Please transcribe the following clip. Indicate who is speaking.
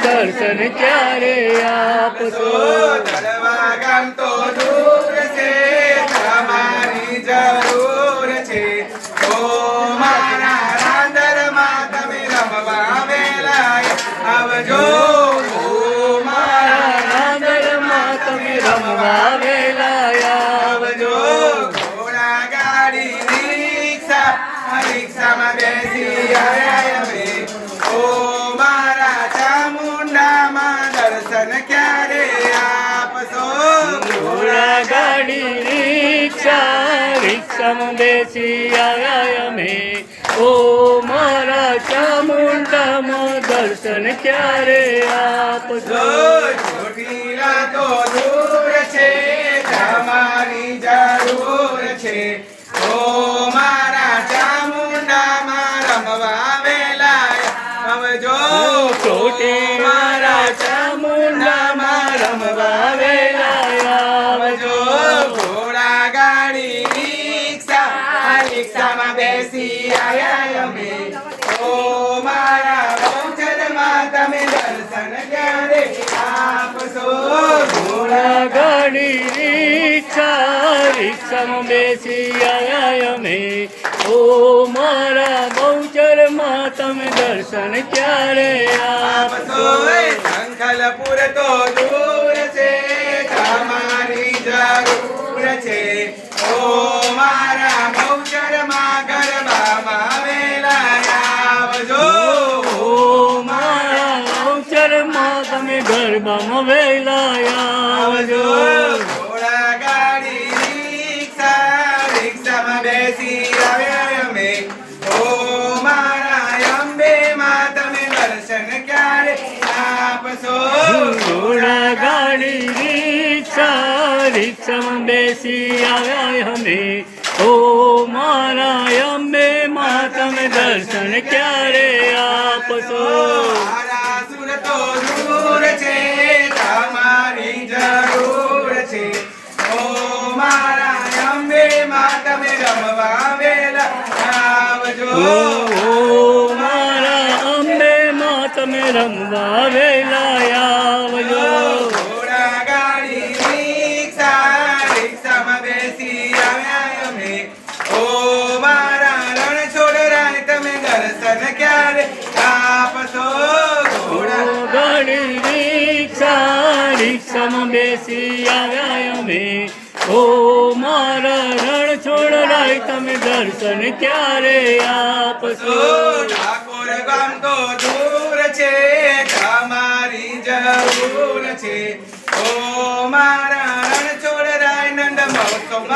Speaker 1: ક્યારે આપશો
Speaker 2: ધરવા ગામ તો દૂર છે તમારી જરૂર છે ઓ મારા રાંદરમાં તમે રમવા આવજો ઓ મારા
Speaker 1: નાગરમાં તમે રમવા
Speaker 2: દર્શન ક્યારે આપશો?
Speaker 1: ઘોડા ગાડી રિક્ષા રિક્ષામાં બેસી આવ્યા અમે ઓ મારા ચામુંડામાં દર્શન ક્યારે આપશો
Speaker 2: જો ચોટીલા તો દૂર છે તમારી જરૂર છે. ઓ મારા ચામુંડામાં રમવા વેલા આવજો
Speaker 1: ચોટી
Speaker 2: રિક્ષા બેસી આવ્યા અમે ઓ મારા બહુચરમાં તમે દર્શન ક્યારે આપશો
Speaker 1: ઘોડા ગાડી રિક્ષા રિક્ષામાં બેસી અમે ઓ મારા બહુચરમાં તમે દર્શન ક્યારે
Speaker 2: આપશો સંખલપુર તો દૂર છે તમારી જરૂર છે ઓ ગરબામાં વેલાયા આવજો. ઘોડા ગાડી રિક્ષા રિક્ષામાં બેસી આવ્યા અમે. ઓ મારા અંબે માં તમે દર્શન ક્યારે આપશો?
Speaker 1: ઘોડા ગાડી રિક્ષા રિક્ષામાં બેસી આવ્યા અમે. ઓ મારા અંબે માં તમે દર્શન ક્યારે આપશો?
Speaker 2: મારા સુર ઓ મારા અંબે માં તમે રમવા વેલા આવજો ઘોડા ગાડી રિક્ષા રિક્ષામાં બેસી આવ્યા અમે ઓ મારા રણ છોડરાય તમે દર્શન ક્યારે આપશો ઘોડા
Speaker 1: ગાડી રિક્ષા રિક્ષામાં બેસી આવ્યા અમે ઓ મારા છોડ તમે દર્શન ક્યારે આપશો?
Speaker 2: ઠાકોર ગામ તો દૂર છે તમારી જરૂર છે. ઓ મારા છોડ રાય નંદ મહોત્સવ